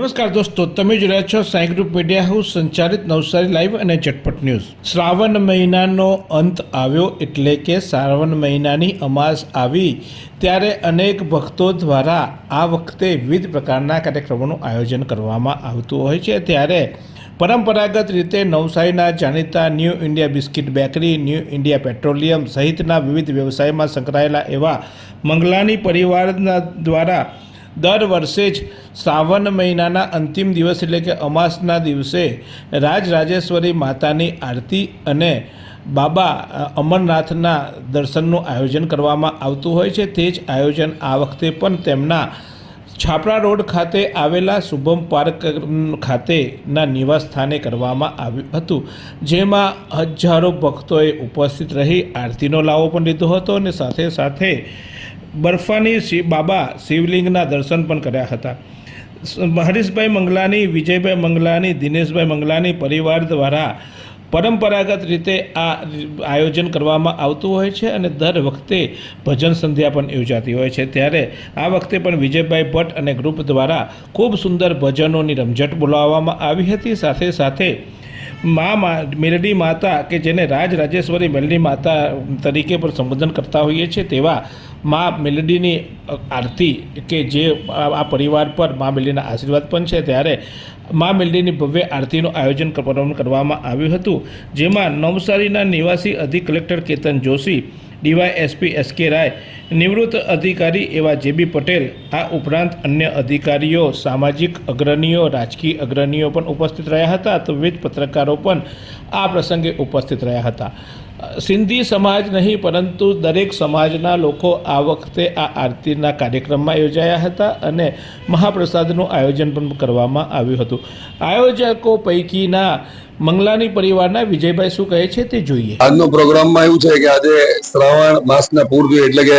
નમસ્કાર દોસ્તો, તમે જોઈ રહ્યા છો સાંઈ ગ્રુપ મીડિયા. હાઉસ સંચાલિત નવસારી લાઈવ અને ઝટપટ ન્યૂઝ. શ્રાવણ મહિનાનો અંત આવ્યો એટલે કે શ્રાવણ મહિનાની અમાસ આવી ત્યારે અનેક ભક્તો દ્વારા આ વખતે વિવિધ પ્રકારના કાર્યક્રમોનું આયોજન કરવામાં આવતું હોય છે. ત્યારે પરંપરાગત રીતે નવસારીના જાણીતા new India biscuit bakery, new India petroleum સહિતના વિવિધ વ્યવસાયમાં સંકળાયેલા એવા મંગલાની પરિવારના દ્વારા દર વર્ષે જ શ્રાવણ મહિનાના અંતિમ દિવસ એટલે કે અમાસના દિવસે રાજરાજેશ્વરી માતાની આરતી અને બાબા અમરનાથના દર્શનનું આયોજન કરવામાં આવતું હોય છે. તે જ આયોજન આ વખતે પણ તેમના છાપરા રોડ ખાતે આવેલા શુભમ પાર્ક ખાતેના નિવાસ સ્થાને કરવામાં આવ્યું હતું. જેમાં હજારો ભક્તોએ ઉપસ્થિત રહી આરતીનો લાવો પણ લીધો હતો અને સાથે સાથે બર્ફાની શિવ બાબા શિવલિંગના દર્શન પણ કર્યા હતા. હરીશભાઈ મંગલાની, વિજયભાઈ મંગલાની, દિનેશભાઈ મંગલાની પરિવાર દ્વારા પરંપરાગત રીતે આ આયોજન કરવામાં આવતું હોય છે અને દર વખતે ભજન સંધ્યા પણ યોજાતી હોય છે. ત્યારે આ વખતે પણ વિજયભાઈ ભટ્ટ અને ગ્રુપ દ્વારા ખૂબ સુંદર ભજનોની રમઝટ બોલાવવામાં આવી હતી. સાથે સાથે મા મેલડી માતા કે જેને રાજ રાજેશ્વરી મેલડી માતા તરીકે પણ સંબોધન કરતા હોઈએ છીએ, તેવા મા મેલડીની આરતી કે જે આ પરિવાર પર મા મેલડીના આશીર્વાદ પણ છે. ત્યારે મા મેલડીની ભવ્ય આરતીનું આયોજન કરવામાં આવ્યું હતું. જેમાં નવસારીના નિવાસી અધિક collector Ketan Joshi DY SP S K Rai, નિવૃત્ત અધિકારી એવા જેબી પટેલ, આ ઉપરાંત અન્ય અધિકારીઓ, સામાજિક અગ્રણીઓ, રાજકીય અગ્રણીઓ પણ ઉપસ્થિત રહ્યા હતા, તો વિવિધ પત્રકારો પણ આ પ્રસંગે ઉપસ્થિત રહ્યા હતા. સિંધી સમાજ નહીં, પરંતુ દરેક સમાજના લોકો આ વખતે આ આરતીના કાર્યક્રમમાં યોજાયા હતા અને મહાપ્રસાદનું આયોજન પણ કરવામાં આવ્યું હતું. આયોજકો પૈકીના મંગલાની પરિવારના વિજયભાઈ શું કહે છે તે જોઈએ. આજનો પ્રોગ્રામમાં એવું છે કે આજે શ્રાવણ માસના પૂર્વે એટલે કે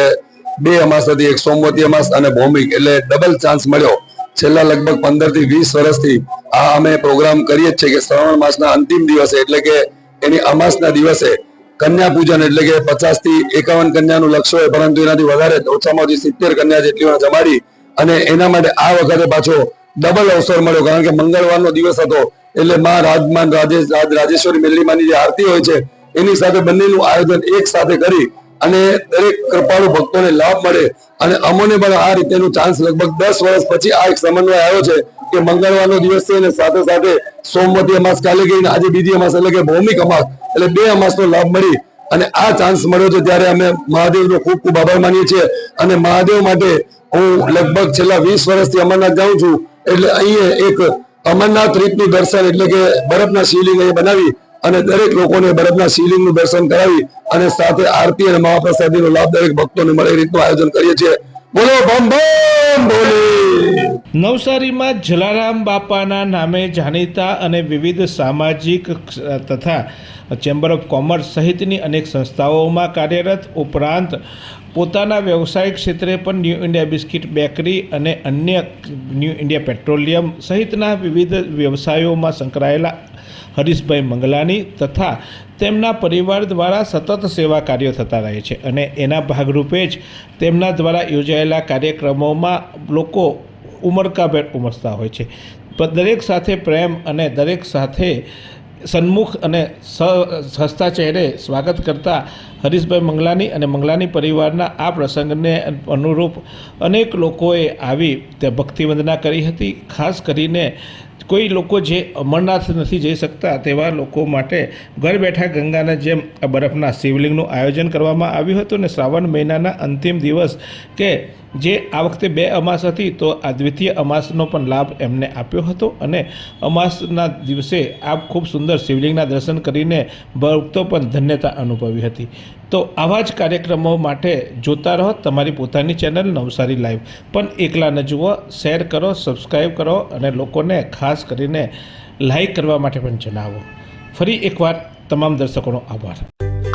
બે અમાસ હતી, એક સોમવતી અમાસ અને ભૌમિક, એટલે ડબલ ચાન્સ મળ્યો. છેલ્લા લગભગ પંદરથી વીસ વર્ષથી આ અમે પ્રોગ્રામ કરીએ જ છીએ કે શ્રાવણ માસના અંતિમ દિવસે, એટલે કે એની અમાસના દિવસે કન્યા પૂજન એટલે કે પચાસથી એકાવન કન્યાનું લક્ષ્ય હોય, પરંતુ એનાથી વધારે ઓછામાં ઓછી સિત્તેર કન્યા જેટલી જમાડી અને એના માટે આ વખતે પાછો ડબલ અવસર મળ્યો, કારણ કે મંગળવારનો દિવસ હતો, એટલે માં રાજમાન રાજેશ, રાજ, રાજેશ્વરી મેલડીમાની જે આરતી હોય છે, એની સાથે બંનેનું આયોજન એક સાથે કરી અને દરેક કૃપાળુ ભક્તોને લાભ મળે અને અમોને પણ આ રીતેનું ચાન્સ લગભગ દસ વર્ષ પછી આ એક સમન્વય આવ્યો છે કે મંગળવારનો દિવસ છે અને સાથે સાથે સોમવતી અમાસ, કાલે ગઈને આજે બીજી અમાસ એટલે કે ભૌમિક અમાસ એટલે બે અમાસનો લાભ મળી અને આ ચાન્સ મળ્યો છે ત્યારે અમે મહાદેવનો ખૂબ ખૂબ આભાર માનીએ છીએ. અને મહાદેવ માટે હું લગભગ છેલ્લા વીસ વર્ષથી અમરનાથ જાઉં છું. એટલે અહીંયા એક અમરનાથ રીતનું દર્શન એટલે કે બરફના શિવલિંગ અહીંયા બનાવી અને દરેક લોકોને બરફના શિવલિંગનું દર્શન કરાવી અને સાથે આરતી અને મહાપ્રસાદીનો લાભ દરેક ભક્તોને મળે એ રીતનું આયોજન કરીએ છીએ. બોલો, ભમ ભમ, બોલે. નવસારીમાં જલારામ બાપાના નામે જાણીતા અને વિવિધ સામાજિક તથા ચેમ્બર ઓફ કોમર્સ સહિતની અનેક સંસ્થાઓમાં કાર્યરત ઉપરાંત પોતાના વ્યવસાયિક ક્ષેત્રે પણ ન્યૂ ઇન્ડિયા બિસ્કિટ બેકરી અને અન્ય ન્યૂ ઇન્ડિયા પેટ્રોલિયમ સહિતના વિવિધ વ્યવસાયોમાં સંકળાયેલા હરીશભાઈ મંગલાની તથા તેમના પરિવાર દ્વારા સતત સેવા કાર્યો થતા રહે છે. અને એના ભાગરૂપે જ તેમના દ્વારા યોજાયેલા કાર્યક્રમોમાં લોકો ઉમળકાભેર ઉમરતા હોય છે. દરેક સાથે પ્રેમ અને દરેક સાથે સન્મુખ અને સ હસતા ચહેરે સ્વાગત કરતા હરીશભાઈ મંગલાની અને મંગલાની પરિવારના આ પ્રસંગને અનુરૂપ અનેક લોકોએ આવી તે ભક્તિવંદના કરી હતી. ખાસ કરીને કોઈ લોકો જે અમરનાથ નથી જઈ શકતા તેવા લોકો માટે ઘર બેઠા ગંગાના જેમ બરફના શિવલિંગનું આયોજન કરવામાં આવ્યું હતું અને શ્રાવણ મહિનાના અંતિમ દિવસ કે જે આ વખતે બે અમાસ હતી તો આ દ્વિતીય અમાસનો પણ લાભ એમને આપ્યો હતો અને અમાસના દિવસે આ ખૂબ સુંદર શિવલિંગના દર્શન કરીને ભક્તો પણ ધન્યતા અનુભવી હતી. તો આવા જ કાર્યક્રમો માટે જોતા રહો તમારી પોતાની ચેનલ નવસારી લાઈવ. પણ એકલા ન જુઓ, શેર કરો સબસ્ક્રાઈબ કરો અને લોકોને ખાસ કરીને લાઈક કરવા માટે પણ જણાવો. ફરી એકવાર તમામ દર્શકોનો આભાર.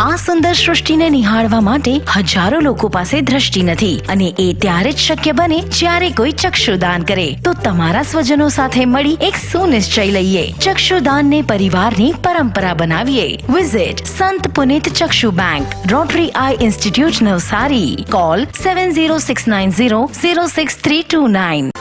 આ સુંદર સૃષ્ટિને નિહાળવા માટે હજારો લોકો પાસે દ્રષ્ટિ નથી અને એ ત્યારે જ શક્ય બને જ્યારે કોઈ ચક્ષુદાન કરે. તો તમારા સ્વજનો સાથે મળી એક સુનિશ્ચય લઈએ. ચક્ષુદાનને પરિવારની પરંપરા બનાવીએ. Visit Sant Punit Chakshu bank Rotary eye institute Navsari. Call seven zero six nine zero zero six three two nine